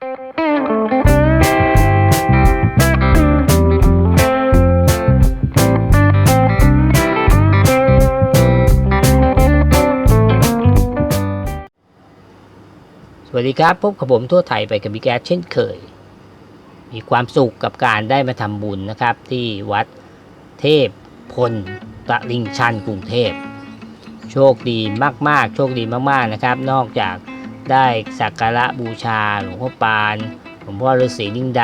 สวัสดีครับ พบกับผมทั่วไทยไปกับบิ๊กแอดเช่นเคย มีความสุขกับการได้มาทำบุญนะครับ ที่วัดเทพพลตะลิงชันกรุงเทพ โชคดีมาก ๆ โชคดีมาก ๆ นะครับ นอกจาก ได้สักการะบูชาหลวงพ่อปานหลวงพ่อฤาษีลิงด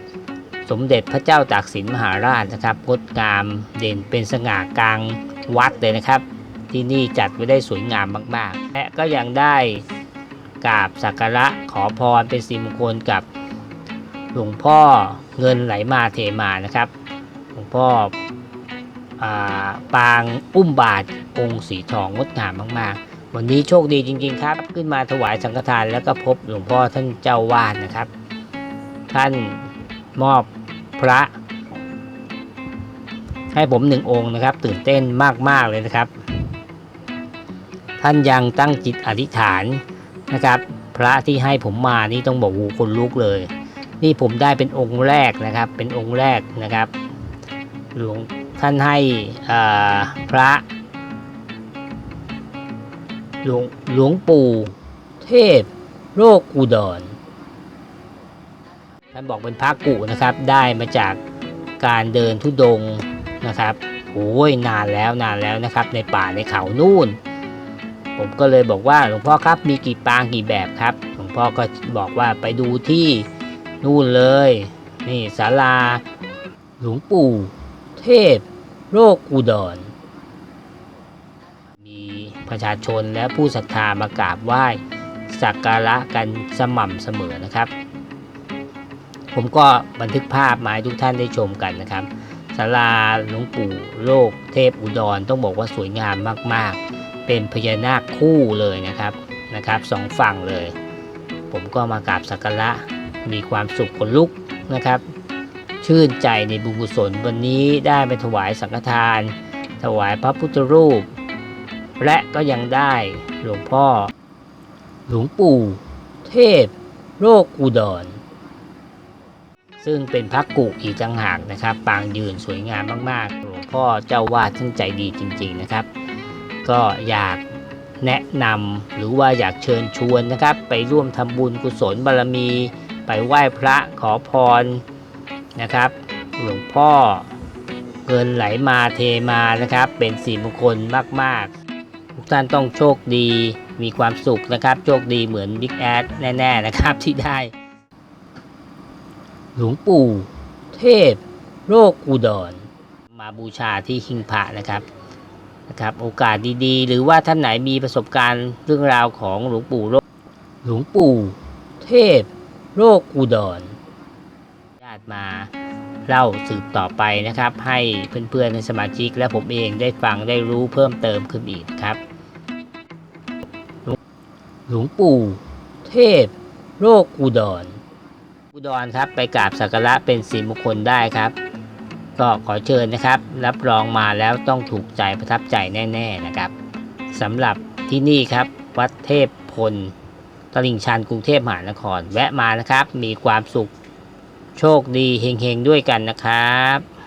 ำ สมเด็จพระเจ้าตากสินมหาราชนะครับงดงามเด่นเป็นสง่ากลางวัดเลยนะครับ ที่นี่จัดไว้ได้สวยงามมากๆ และก็ยังได้กราบสักการะขอพรเป็นสิริมงคลกับหลวงพ่อเงินไหลมาเทมานะครับ หลวงพ่ออปางอุ้มบาทองค์สีทองงดงามมากๆ วันนี้โชคดีจริง ๆ ครับ ขึ้นมาถวายสังฆทานแล้วก็พบหลวงพ่อท่านเจ้าวาดนะครับ ท่านมอบพระ ให้ผมหนึ่งองค์นะครับ ตื่นเต้นมากๆเลยนะครับ ท่านยังตั้งจิตอธิษฐานนะครับ พระที่ให้ผมมานี่ต้องบอกวูคนลุกเลย นี่ผมได้เป็นองค์แรกนะครับ เป็นองค์แรกนะครับ หลวงท่านให้พระ หลวงหลวงปู่ เทพ โรคอุดรท่านบอกเป็นพระกุนะครับ ได้มาจากการเดินทุดงนะครับโอ้ยนานแล้วนานแล้วนะครับ ในป่าในเขานู่น ผมก็เลยบอกว่าหลวงพ่อครับมีกี่ปางกี่แบบครับ หลวงพ่อก็บอกว่าไปดูที่นู่นเลย นี่ศาลา หลวงปู่ เทพ โรคอุดร ประชาชนและผู้ศรัทธามากราบไหว้สักการะกันสม่ำเสมอนะครับ ผมก็บันทึกภาพมาให้ทุกท่านได้ชมกันนะครับศาลาหลวงปู่โลกเทพอุดรต้องบอกว่าสวยงามมากๆ เป็นพญานาคคู่เลยนะครับนะครับสองฝั่งเลย ผมก็มากราบสักการะมีความสุขขนลุกนะครับ ชื่นใจในบุญกุศลวันนี้ได้ไปถวายสังฆทาน ถวายพระพุทธรูป และก็ยังได้หลวงพ่อ หลวงปู่ เทพ โรคอุดร ซึ่งเป็นพระกุอีกต่างหากนะครับ ปางยืนสวยงามมากๆ หลวงพ่อเจ้าวาดท่านใจดีจริง ๆนะครับ ก็อยากแนะนำหรือว่าอยากเชิญชวนนะครับ ไปร่วมทำบุญกุศลบารมี ไปไหว้พระขอพรนะครับ หลวงพ่อเงินไหลมาเทมานะครับ เป็นสีมงคลมาก ๆ ทุกท่านต้องโชคดี มีความสุขนะครับ โชคดีเหมือนบิ๊กแอดแน่ ๆ นะครับที่ได้ หลวงปู่ เทพ โรคอุดร มาบูชาที่หิ้งพระนะครับนะครับ โอกาสดีๆ หรือว่าท่านไหนมีประสบการณ์เรื่องราวของหลวงปู่โรคหลวงปู่ เทพ โรคอุดรญาติมา เล่าสืบต่อไปนะครับ ให้เพื่อนๆในสมาชิกและผมเองได้ฟังได้รู้เพิ่มเติมขึ้นอีกครับ หลวงปู่ เทพ โรคอุดร อุดรครับไปกราบสักการะเป็นสีมงคลได้ครับ ก็ขอเชิญนะครับ รับรองมาแล้วต้องถูกใจประทับใจแน่ ๆนะครับสำหรับที่นี่ครับ วัดเทพพลตลิ่งชันกรุงเทพมหานคร แวะมานะครับ มีความสุข โชคดีเฮงๆด้วยกันนะครับ